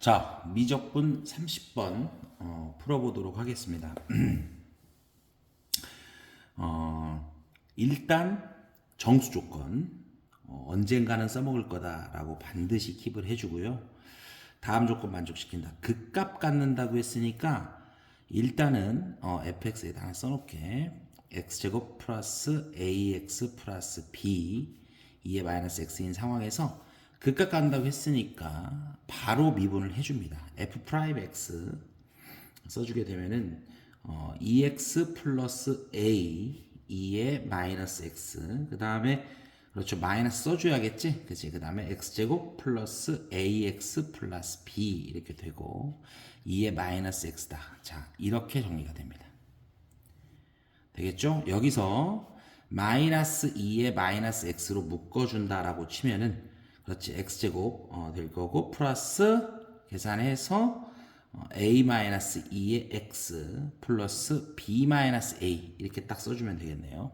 자, 미적분 30번 어, 풀어보도록 하겠습니다. 어, 일단 정수 조건 어, 언젠가는 써먹을 거다라고 반드시 킵을 해주고요. 다음 조건 만족시킨다. 극값 갖는다고 했으니까 일단은 어, fx에다 하나 써놓게 x제곱 플러스 ax 플러스 b 2의 마이너스 x인 상황에서 극값 갖는다고 했으니까 바로 미분을 해줍니다. f 프라임 x 써주게 되면은 어, 2x 플러스 a 2의 마이너스 x 그 다음에 그렇죠. 마이너스 써줘야겠지? 그치? 그 다음에 x제곱 플러스 ax 플러스 b 이렇게 되고 2의 마이너스 x다. 자 이렇게 정리가 됩니다. 되겠죠? 여기서 마이너스 2의 마이너스 x로 묶어준다라고 치면은 그렇지 x제곱 어, 될 거고 플러스 계산해서 어, a 마이너스 2의 x 플러스 b 마이너스 a 이렇게 딱 써주면 되겠네요.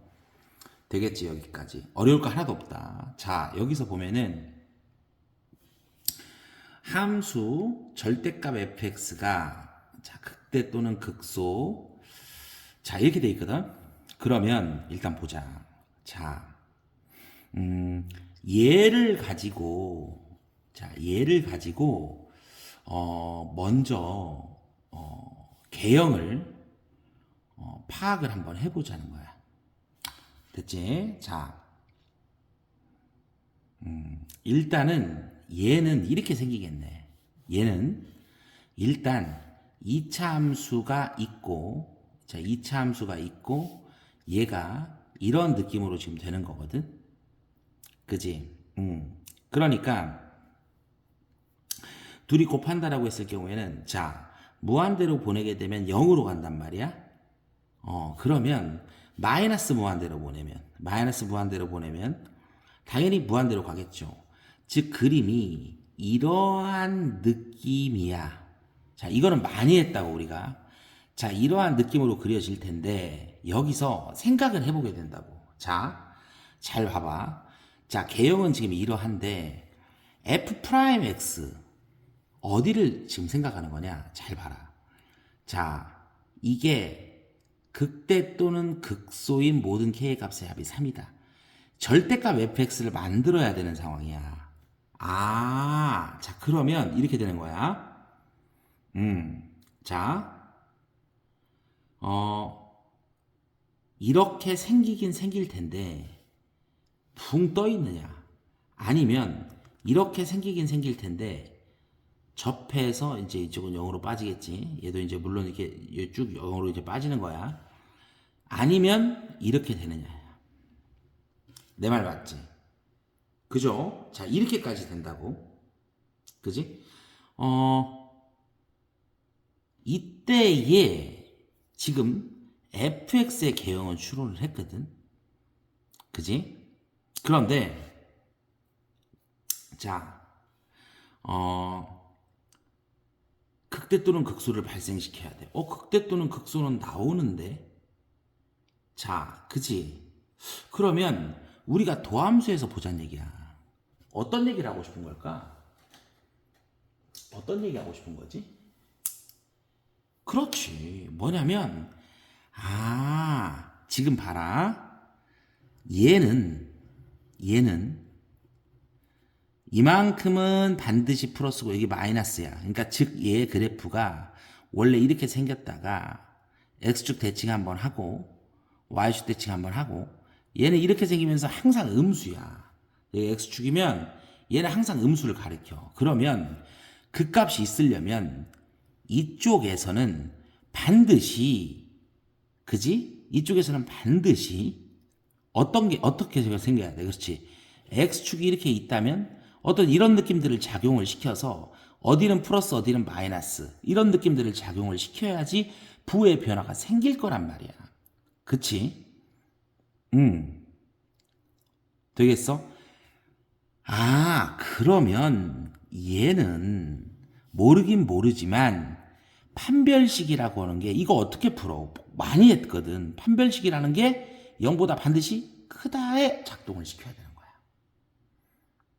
되겠지 여기까지 어려울 거 하나도 없다. 자 여기서 보면은 함수 절대값 fx가 자 극대 또는 극소 자 이렇게 돼 있거든. 그러면 일단 보자. 자 음, 얘를 가지고 자 얘를 가지고 어, 먼저 어, 개형을 어, 파악을 한번 해보자는 거야. 됐지? 자, 음, 일단은 얘는 이렇게 생기겠네. 얘는 일단 2차 함수가 있고, 자, 2차 함수가 있고, 얘가 이런 느낌으로 지금 되는 거거든. 그지? 음. 그러니까, 둘이 곱한다라고 했을 경우에는 자 무한대로 보내게 되면 0으로 간단 말이야. 어 그러면 마이너스 무한대로 보내면 마이너스 무한대로 보내면 당연히 무한대로 가겠죠. 즉 그림이 이러한 느낌이야. 자 이거는 많이 했다고 우리가 자 이러한 느낌으로 그려질 텐데 여기서 생각을 해보게 된다고. 자잘 봐봐. 자 개형은 지금 이러한데 f 프라임 x 어디를 지금 생각하는 거냐? 잘 봐라. 자, 이게 극대 또는 극소인 모든 k의 값의 합이 3이다. 절대값 fx를 만들어야 되는 상황이야. 아, 자, 그러면 이렇게 되는 거야. 음, 자, 어, 이렇게 생기긴 생길 텐데, 붕 떠 있느냐? 아니면, 이렇게 생기긴 생길 텐데, 접해서 이제 이쪽은 0으로 빠지겠지. 얘도 이제 물론 이렇게 쭉 0으로 이제 빠지는 거야. 아니면 이렇게 되느냐. 내 말 맞지? 그죠? 자, 이렇게까지 된다고. 그지? 어, 이때에 지금 fx의 개형을 추론을 했거든. 그지? 그런데, 자, 어, 극대 또는 극소를 발생시켜야 돼. 어, 극대 또는 극소는 나오는데? 자, 그지? 그러면 우리가 도함수에서 보자는 얘기야. 어떤 얘기를 하고 싶은 걸까? 어떤 얘기 하고 싶은 거지? 그렇지. 뭐냐면, 아, 지금 봐라. 얘는, 얘는 이만큼은 반드시 플러스고 여기 마이너스야. 그러니까 즉 얘의 그래프가 원래 이렇게 생겼다가 x축 대칭 한번 하고 y축 대칭 한번 하고 얘는 이렇게 생기면서 항상 음수야. 여기 x축이면 얘는 항상 음수를 가리켜. 그러면 그 값이 있으려면 이쪽에서는 반드시 그지? 이쪽에서는 반드시 어떤 게 어떻게 생겨야 돼? 그렇지? x축이 이렇게 있다면 어떤 이런 느낌들을 작용을 시켜서 어디는 플러스 어디는 마이너스 이런 느낌들을 작용을 시켜야지 부의 변화가 생길 거란 말이야. 그치? 음. 되겠어? 아, 그러면 얘는 모르긴 모르지만 판별식이라고 하는 게 이거 어떻게 풀어? 많이 했거든. 판별식이라는 게 0보다 반드시 크다에 작동을 시켜야 되는 거야.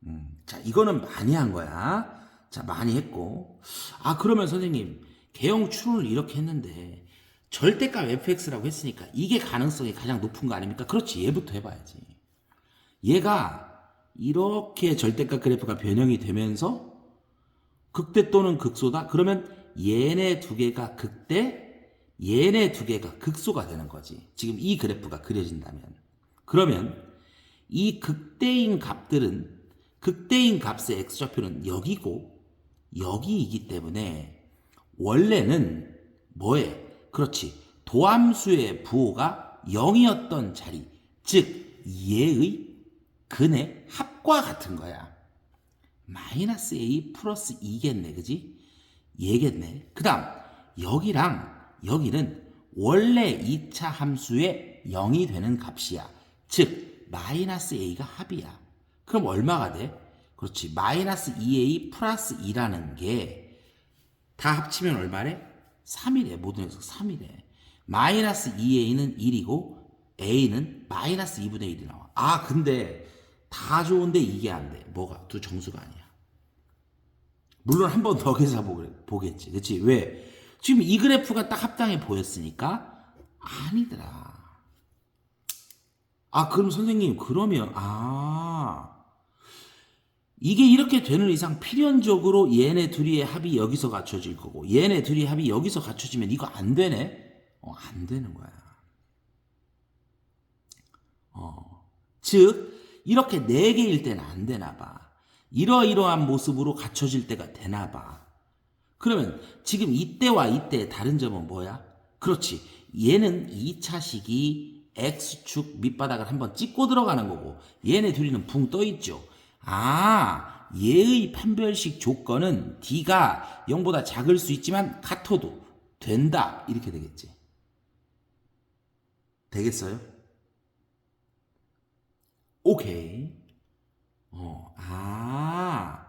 음, 자, 이거는 많이 한 거야. 자, 많이 했고. 아, 그러면 선생님, 개형 추론을 이렇게 했는데, 절대값 fx라고 했으니까, 이게 가능성이 가장 높은 거 아닙니까? 그렇지, 얘부터 해봐야지. 얘가 이렇게 절대값 그래프가 변형이 되면서, 극대 또는 극소다? 그러면 얘네 두 개가 극대, 얘네 두 개가 극소가 되는 거지. 지금 이 그래프가 그려진다면. 그러면 이 극대인 값들은 극대인 값의 x좌표는 여기고 여기이기 때문에 원래는 뭐에? 그렇지. 도함수의 부호가 0이었던 자리, 즉 얘의 근의 합과 같은 거야. 마이너스 a 플러스 2겠네, 그지? 얘겠네. 그 다음, 여기랑 여기는 원래 2차 함수의 0이 되는 값이야. 즉, 마이너스 a가 합이야. 그럼 얼마가 돼? 그렇지. 마이너스 2a 플러스 2라는 게 다 합치면 얼마래? 3이래. 모든 녀석 3이래. 마이너스 2a는 1이고 a는 마이너스 2분의 1이 나와. 아, 근데 다 좋은데 이게 안 돼. 뭐가? 두 정수가 아니야. 물론 한 번 더 계산 보겠지. 그치? 왜? 지금 이 그래프가 딱 합당해 보였으니까 아니더라. 아, 그럼 선생님, 그러면, 아. 이게 이렇게 되는 이상 필연적으로 얘네 둘이의 합이 여기서 갖춰질 거고, 얘네 둘이 합이 여기서 갖춰지면 이거 안 되네? 어, 안 되는 거야. 어. 즉, 이렇게 네 개일 때는 안 되나 봐. 이러이러한 모습으로 갖춰질 때가 되나 봐. 그러면 지금 이때와 이때의 다른 점은 뭐야? 그렇지. 얘는 2차식이 X축 밑바닥을 한번 찍고 들어가는 거고 얘네 둘이는 붕 떠 있죠. 아, 얘의 판별식 조건은 D가 0보다 작을 수 있지만 같아도 된다. 이렇게 되겠지. 되겠어요? 오케이. 어, 아,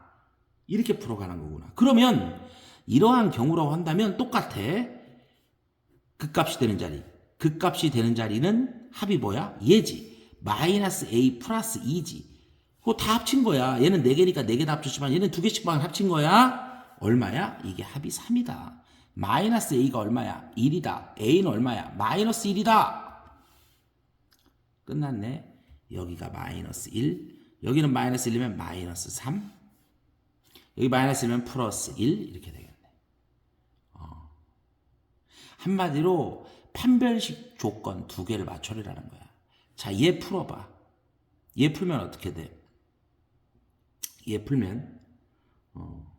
이렇게 풀어가는 거구나. 그러면 이러한 경우라고 한다면 똑같아. 극값이 되는 자리. 극값이 되는 자리는 합이 뭐야? 얘지. 마이너스 A 플러스 2지. 그거 다 합친 거야. 얘는 4개니까 4개 다 합쳤지만 얘는 2개씩만 합친 거야. 얼마야? 이게 합이 3이다. 마이너스 A가 얼마야? 1이다. A는 얼마야? 마이너스 1이다. 끝났네. 여기가 마이너스 1. 여기는 마이너스 1이면 마이너스 3. 여기 마이너스 1이면 플러스 1. 이렇게 되겠네. 어. 한마디로 판별식 조건 두 개를 맞춰리라는 거야. 자, 얘 풀어봐. 얘 풀면 어떻게 돼? 얘 풀면 어,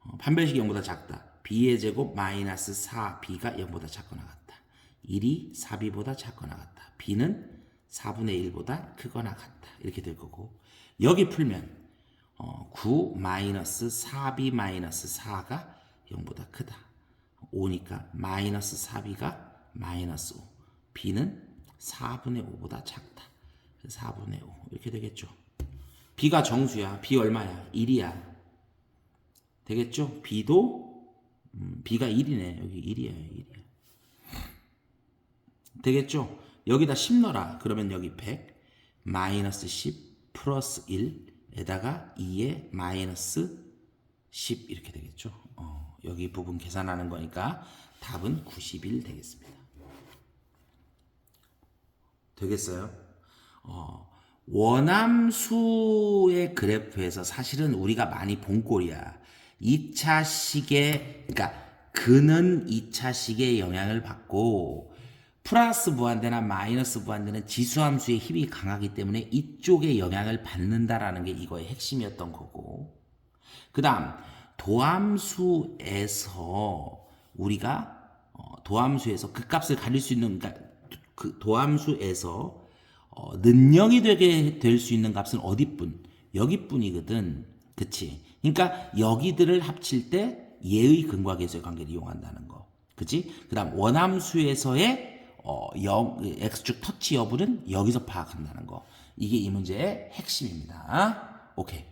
어, 판별식이 0보다 작다. b의 제곱 마이너스 4b가 0보다 작거나 같다. 1이 4b보다 작거나 같다. b는 4분의 1보다 크거나 같다. 이렇게 될 거고 여기 풀면 어, 9 마이너스 4b 마이너스 4가 0보다 크다. 5니까 마이너스 4b가 마이너스 5 b는 4분의 5보다 작다. 4분의 5 이렇게 되겠죠. b가 정수야. b 얼마야? 1이야. 되겠죠? b도 음, b가 1이네. 여기 1이야. 1이야. 되겠죠? 여기다 10 넣어라. 그러면 여기 100 마이너스 10 플러스 1에다가 2에 마이너스 10 이렇게 되겠죠. 어, 여기 부분 계산하는 거니까 답은 91 되겠습니다. 되겠어요? 어, 원함수의 그래프에서 사실은 우리가 많이 본 꼴이야. 2차 식의 그러니까 근은 2차 식의 영향을 받고 플러스 무한대나 마이너스 무한대는 지수함수의 힘이 강하기 때문에 이쪽에 영향을 받는다라는 게 이거의 핵심이었던 거고 그 다음 도함수에서 우리가 어, 도함수에서 그 값을 가릴 수 있는 그러니까 그 도함수에서 어, 능력이 되게 될 수 있는 값은 어디뿐 여기뿐이거든 그치 그러니까 여기들을 합칠 때 예의 근과 계수의 관계를 이용한다는 거 그치 그 다음 원함수에서의 어, 영, x축 터치 여부는 여기서 파악한다는 거. 이게 이 문제의 핵심입니다. 오케이.